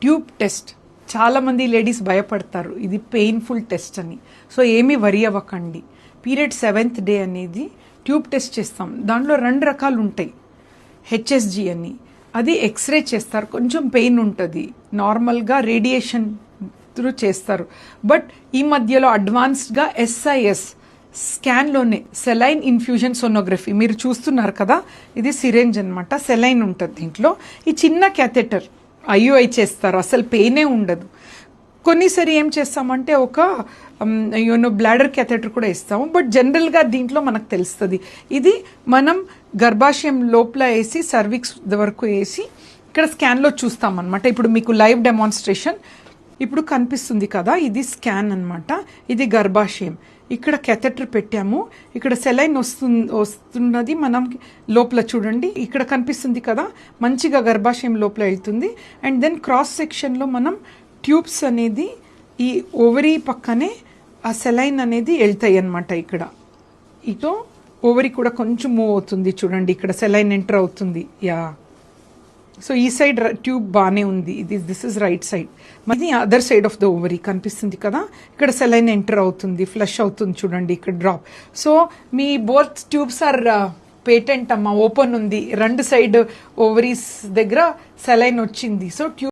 Tube test. చాలామంది ladies భయపడతారు. ఇది పెయిన్ఫుల్ టెస్ట్ అని. సో ఏమీ వరి అవ్వకండి. పీరియడ్ సెవెంత్ డే అనేది ట్యూబ్ టెస్ట్ చేస్తాం. దాంట్లో రెండు రకాలు ఉంటాయి. హెచ్ఎస్జి అని. అది ఎక్స్రే చేస్తారు. కొంచెం పెయిన్ ఉంటుంది. నార్మల్గా రేడియేషన్ త్రూ చేస్తారు. బట్ ఈ మధ్యలో అడ్వాన్స్డ్గా ఎస్ఐఎస్ స్కాన్లోనే సెలైన్ ఇన్ఫ్యూజన్ సోనోగ్రఫీ. మీరు చూస్తున్నారు కదా? ఇది సిరెంజ్ అన్నమాట. సెలైన్ ఉంటుంది దీంట్లో. ఈ చిన్న క్యాథెటర్ ఐయుఐ చేస్తారు. అసలు పెయినే ఉండదు. కొన్నిసారి ఏం చేస్తామంటే ఒక యూనో బ్లాడర్ క్యాథెటర్ కూడా ఇస్తాము. బట్ జనరల్గా దీంట్లో మనకు తెలుస్తుంది. ఇది మనం గర్భాశయం లోపల వేసి సర్విక్స్ వరకు వేసి ఇక్కడ స్కాన్లో చూస్తామన్నమాట. ఇప్పుడు మీకు లైవ్ డెమాన్స్ట్రేషన్ ఇప్పుడు కనిపిస్తుంది కదా. ఇది స్కాన్ అన్నమాట. ఇది గర్భాశయం. ఇక్కడ కెథెటర్ పెట్టాము. ఇక్కడ సెలైన్ వస్తుంది వస్తున్నది మనం లోపల చూడండి. ఇక్కడ కనిపిస్తుంది కదా మంచిగా గర్భాశయం లోపల వెళ్తుంది. అండ్ దెన్ క్రాస్ సెక్షన్లో మనం ట్యూబ్స్ అనేది ఈ ఓవరీ పక్కనే ఆ సెలైన్ అనేది వెళ్తాయి అన్నమాట ఇక్కడ. ఇటో ఓవరీ కూడా కొంచెం మూవ్ అవుతుంది చూడండి. ఇక్కడ సెలైన్ ఎంటర్ అవుతుంది. యా. సో ఈ సైడ్ ట్యూబ్ బాగానే ఉంది. ఇది దిస్ ఇస్ రైట్ సైడ్ మళ్ళీ other side of the ovary కనిపిస్తుంది కదా? ఇక్కడ సెలైన్ ఎంటర్ అవుతుంది ఫ్లష్ అవుతుంది చూడండి ఇక్కడ డ్రాప్ సో మీ బోత్ ట్యూబ్స్ ఆర్ పేటెంట్ అమ్మా ఓపెన్ ఉంది. రెండు సైడ్ ఓవరీస్ దగ్గర సెలైన్ వచ్చింది. So tube